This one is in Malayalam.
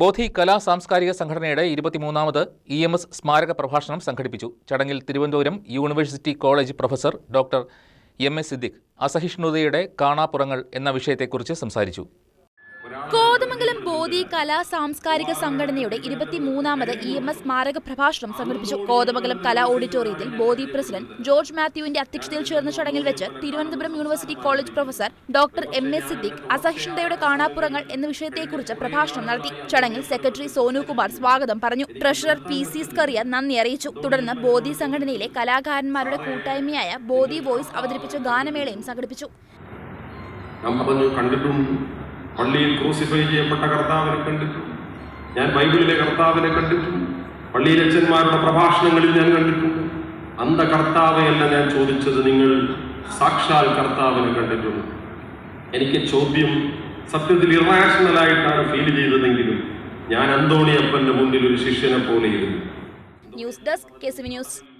ബോധി കലാ സാംസ്കാരിക സംഘടനയുടെ ഇരുപത്തിമൂന്നാമത് ഇ എം എസ് സ്മാരക പ്രഭാഷണം സംഘടിപ്പിച്ചു. ചടങ്ങിൽ Thiruvananthapuram university college professor doctor M S Siddique അസഹിഷ്ണുതയുടെ കാണാപ്പുറങ്ങൾ എന്ന വിഷയത്തെക്കുറിച്ച് സംസാരിച്ചു. കോതമംഗലം ബോധി കലാ സാംസ്കാരിക സംഘടനയുടെ ഇരുപത്തിമൂന്നാമത് ഇ എം എസ് സ്മാരക പ്രഭാഷണം സംഘടിപ്പിച്ചു. കോതമംഗലം കലാ ഓഡിറ്റോറിയത്തിൽ ബോധി പ്രസിഡന്റ് ജോർജ് മാത്യുവിന്റെ അധ്യക്ഷതയിൽ ചേർന്ന ചടങ്ങിൽ വെച്ച് Thiruvananthapuram university college professor doctor M A Siddique അസഹിഷ്ണുതയുടെ കാണാപ്പുറങ്ങൾ എന്ന വിഷയത്തെക്കുറിച്ച് പ്രഭാഷണം നടത്തി. ചടങ്ങിൽ സെക്രട്ടറി സോനു കുമാർ സ്വാഗതം പറഞ്ഞു. ട്രഷറർ പി സി സ്കറിയ നന്ദി അറിയിച്ചു. തുടർന്ന് ബോധി സംഘടനയിലെ കലാകാരന്മാരുടെ കൂട്ടായ്മയായ ബോധി വോയിസ് അവതരിപ്പിച്ച ഗാനമേളയും സംഘടിപ്പിച്ചു. നമ്മൾ പള്ളിയിൽ ക്രൂസിഫൈ ചെയ്യപ്പെട്ട കർത്താവിനെ കണ്ടിട്ടുണ്ട് ഞാൻ ബൈബിളിലെ കർത്താവിനെ കണ്ടിട്ടുണ്ട് പള്ളിയിലച്ചന്മാരുടെ പ്രഭാഷണങ്ങളിൽ ഞാൻ കണ്ടിട്ടുണ്ട് അന്ത കർത്താവെയല്ല ഞാൻ ചോദിച്ചത് നിങ്ങൾ സാക്ഷാൽ കർത്താവിനെ കണ്ടിട്ടുണ്ട്? എനിക്ക് ചോദ്യം സത്യത്തിൽ ഇറാഷണൽ ആയിട്ടാണ് ഫീൽ ചെയ്തതെങ്കിലും ഞാൻ അന്തോണിയപ്പന്റെ മുന്നിൽ ഒരു ശിഷ്യനെ പോലെ ഇരുന്നു. News desk news